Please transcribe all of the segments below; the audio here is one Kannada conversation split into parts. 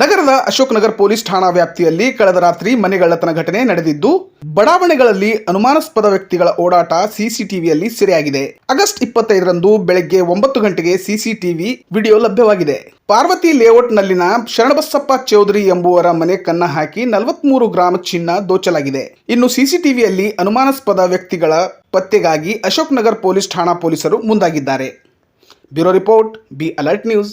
ನಗರದ ಅಶೋಕ್ ನಗರ್ ಪೊಲೀಸ್ ಠಾಣಾ ವ್ಯಾಪ್ತಿಯಲ್ಲಿ ಕಳೆದ ರಾತ್ರಿ ಮನೆಗಳ್ಳತನ ಘಟನೆ ನಡೆದಿದ್ದು, ಬಡಾವಣೆಗಳಲ್ಲಿ ಅನುಮಾನಾಸ್ಪದ ವ್ಯಕ್ತಿಗಳ ಓಡಾಟ ಸಿಸಿಟಿವಿಯಲ್ಲಿ ಸೆರೆಯಾಗಿದೆ. ಆಗಸ್ಟ್ ಇಪ್ಪತ್ತೈದರಂದು ಬೆಳಗ್ಗೆ ಒಂಬತ್ತು ಗಂಟೆಗೆ ಸಿಸಿಟಿವಿ ವಿಡಿಯೋ ಲಭ್ಯವಾಗಿದೆ. ಪಾರ್ವತಿ ಲೇಔಟ್ನಲ್ಲಿನ ಶರಣಬಸಪ್ಪ ಚೌಧರಿ ಎಂಬುವರ ಮನೆ ಕನ್ನ ಹಾಕಿ ನಲವತ್ಮೂರು ಗ್ರಾಮ ಚಿನ್ನ ದೋಚಲಾಗಿದೆ. ಇನ್ನು ಸಿಸಿಟಿವಿಯಲ್ಲಿ ಅನುಮಾನಾಸ್ಪದ ವ್ಯಕ್ತಿಗಳ ಪತ್ತೆಗಾಗಿ ಅಶೋಕ್ ನಗರ್ ಪೊಲೀಸ್ ಠಾಣಾ ಪೊಲೀಸರು ಮುಂದಾಗಿದ್ದಾರೆ. Bureau report, B alert news.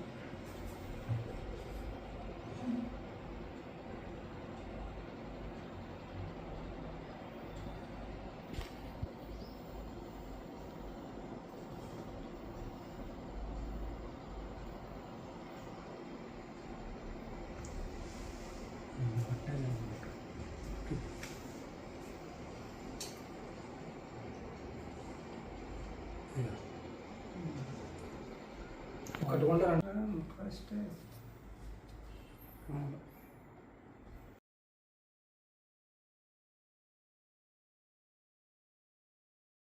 కట్టుకుంటారంటే first